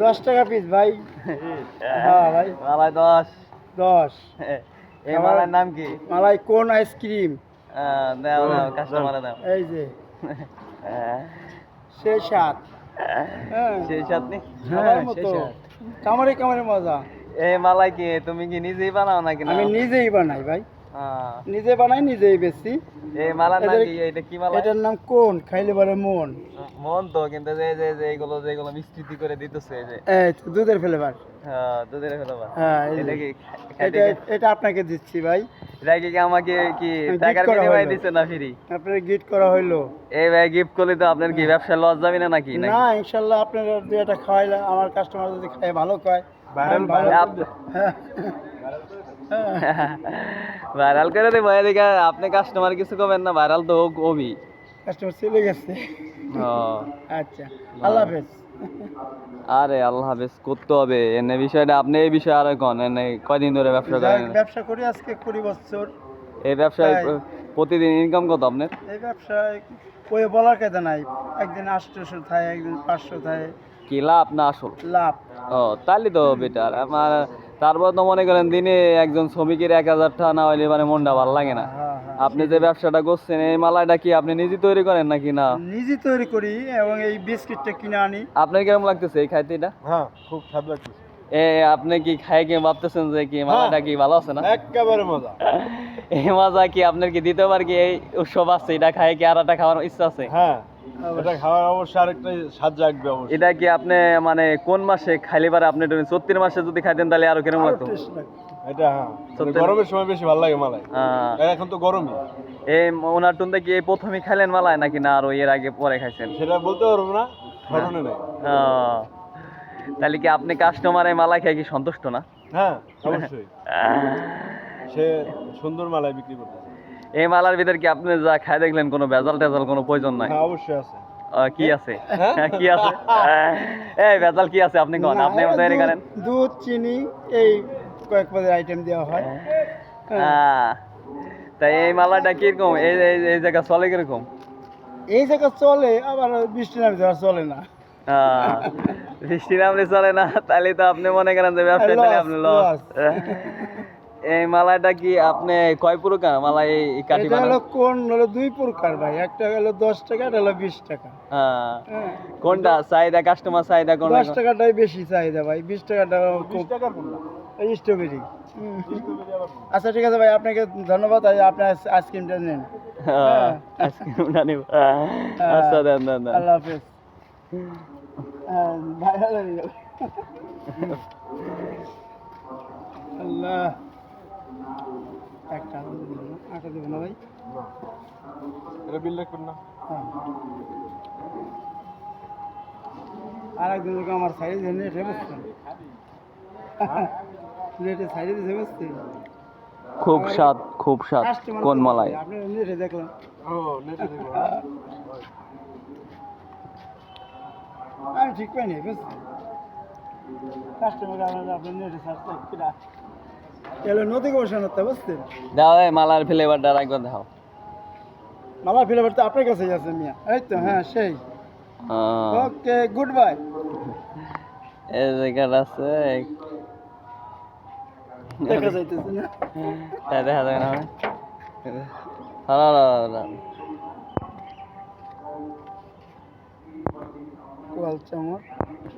দশ টাকা পিস ভাই। হ্যাঁ ভাই। মালাই দশ। দশ। এই মালার নাম কি? মালাই কোন আইসক্রিম দাও দাও কাস্টমারে দাও। এই যে। হ্যাঁ। সে সাত হ্যাঁ সেই সাথে সবার মতো। কামারে কামারে মজা। এই মালাই কি তুমি কি নিজেই বানাও নাকি না? আমি নিজেই বানাই ভাই। নিজে বানাই নিজেই বেশি এই মালার নাম এদের- কি? এটা কি মালা? এটার নাম কোন? খাইলে বলে মন। মন তো কিন্তু যে যে যে এগুলো যেগুলো মিষ্টি করে দিতেছে এই যে। এই তো দুধের ফ্লেভার। হ্যাঁ, দুধের হলো বা হ্যাঁ এটা কি এটা এটা আপনাকে দিচ্ছি ভাই। এটা কি আমাকে কি টাকার বিনিময়ে হলো। দিচ্ছে না ফ্রি? আপনার গিফট করা হইল। এই ভাই গিফট করলে তো আপনার কি ব্যবসা লস যাবে না নাকি? না ইনশাল্লাহ আপনার দুই একটা খাওয়াইলে আমার কাস্টমার যদি খায় ভালো খায়। আপ- হ্যাঁ। হ্যাঁ। ভাইরাল করে দেবো এদিকে আপনি কাস্টমার কিছু করবেন না ভাইরাল তো কবি কাস্টমার চলে গেছে। ও। আচ্ছা আল্লাহ হাফেজ। আরে আল্লাহ হাফেজ করতে হবে। এনে বিষয়টা আপনি এই বিষয়ে আর কোন এনে কয়দিন ধরে ব্যবসা করেন? ব্যবসা করি আজকে কুড়ি বছর। এই ব্যবসায় প্রতিদিন ইনকাম কত আপনার? এই ব্যবসায় ওই বলার কথা নাই। একদিন আটশোশো থাকে একদিন পাঁচশো থাকে কি লাভ না আসল? লাভ। ও তাহলে তো বেটার। আমার তারপর তো মনে করেন দিনে একজন শ্রমিকের এক হাজার টাকা না হইলে মানে মনটা ভালো লাগে না। হ্যাঁ হ্যাঁ আপনি যে ব্যবসাটা করছেন এই মালাটা কি আপনি নিজে তৈরি করেন নাকি না? নিজে তৈরি করি এবং এই বিস্কিটটা কিনে আনি। আপনার কীরকম লাগতেছে এই খাইতে এটা? হ্যাঁ খুব স্বাদ লাগছে এ আপনি কি খাই কি ভাবতেছেন যে কি মালাটা কি ভালো আছে না? একেবারে মজা। এই মজা কি আপনার কি দ্বিতীয়বার কি এই উৎসব আছে এটা খাই কি আর একটা খাওয়ার ইচ্ছা আছে? হ্যাঁ এটা খাওয়ার অবশ্যই আরেকটা স্বাদ জাগবে অবশ্যই। এটা কি আপনি মানে কোন মাসে খাইলে পারে? আপনি মাসে যদি খাইতেন তাহলে আরও কীরকম লাগতো? এটা হ্যাঁ। গরমের সময় বেশি ভালো লাগে মালাই। আহ, এখন তো গরমই। এই ওনার টুনতে কি এই প্রথমেই খাইলেন মালায় নাকি না আরও এর আগে পরে খাইছেন? সেটা বলতে পারব না নেই। তাহলে কি আপনি কাস্টমারে মালা খেয়ে কি সন্তুষ্ট না? হ্যাঁ অবশ্যই। সে সুন্দর মালাই বিক্রি করতেছে। এই মালার ভিতর কি আপনি যা খাই দেখলেন কোনো ভেজাল টেজাল কোনো প্রয়োজন নাই? হ্যাঁ অবশ্যই আছে। কি আছে? কি আছে? এই ভেজাল কি আছে আপনি কোন? আপনি তৈরি করেন। দুধ চিনি এই কয়েক পদের আইটেম দেওয়া হয়। তাই এই মালাটা কীরকম? এই এই- জায়গা চলে কীরকম? এই জায়গা চলে আবার বৃষ্টি নামে চলে না। বৃষ্টি নামলে চলে না তাহলে তো আপনি মনে করেন যে ব্যবসায় আপনি লস। এই মালাটা কি আপনি কয় প্রকার মালা এই এই কাঠি এটা হলো কোন হলো দুই প্রকার ভাই। একটা হলো দশ টাকা এটা হলো বিশ টাকা। হ্যাঁ। হ্যাঁ। কোনটা চাহিদা কাস্টমার চাহিদা কোন দশ টাকাটাই বেশি চাহিদা ভাই বিশ টাকাটা খুব টাকার কোনটা? এই স্ট্রবেরি আচ্ছা ঠিক আছে ভাই আপনাকে ধন্যবাদ আর আপনি আইসক্রিমটা নেন। হ্যাঁ, আইসক্রিমটা নিব। আচ্ছা দেন দেন আল্লাহ হাফেজ। হ্যাঁ, হয়ে যাবে। আল্লাহ। একটা আটা দেবো না আটা দেবো না ভাই। এটা বিল রাখবেন না। হ্যাঁ। আর একদিন আমার সাইডে যে নেট বসছে নেটে সাইডে দিতে বসছে খুব স্বাদ খুব স্বাদ কোন মালাই। আপনি নেটে দেখলাম। ও নেটে আমি ঠিক পাইনি বুঝছি কাস্টমার আপনার নেটে সার্চ কিনা এলো নদী গবেষণা তো বুঝছেন? দাও এই মালার ফ্লেভারটা একবার দাও মালা ফিলাবার তো আপনার কাছেই আছে মিয়া। এই তো হ্যাঁ সেই। ওকে গুড বাই এই জায়গাটা আছে দেখা যাইতেছে না। তাই দেখা যায় না কোয়াল চামচ।